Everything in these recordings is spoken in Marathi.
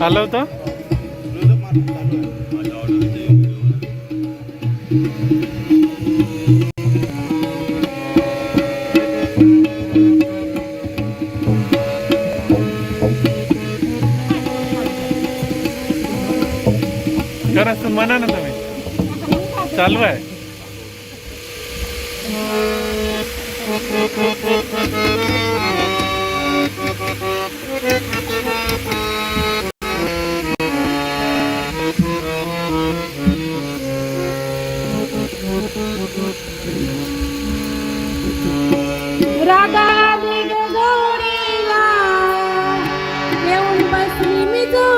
आलं होतं? तू म्हणा ना तुम्ही. चालू आहे. Radha Gauri, meu universo limitou.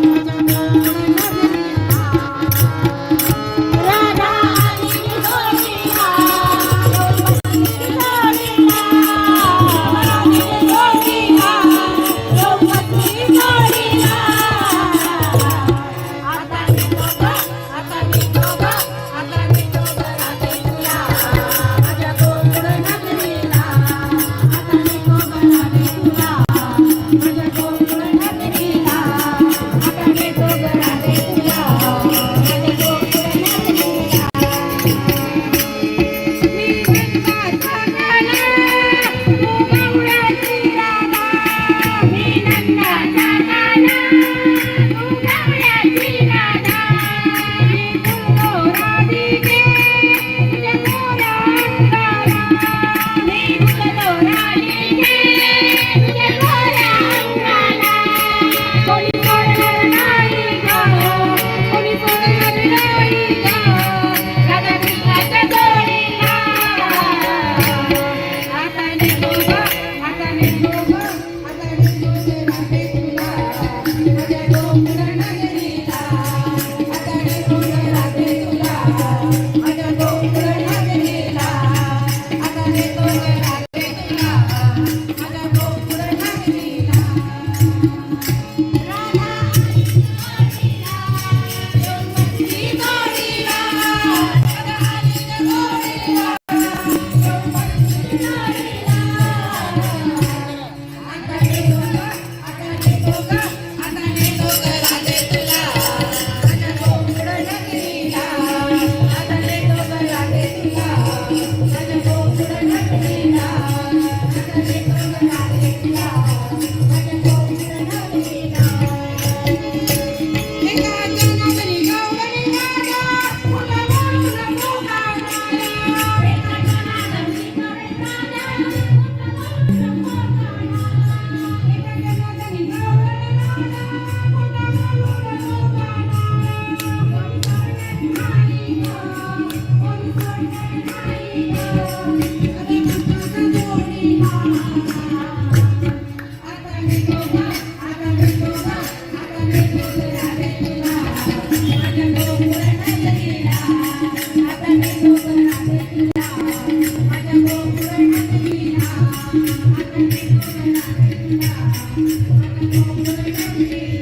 Thank you.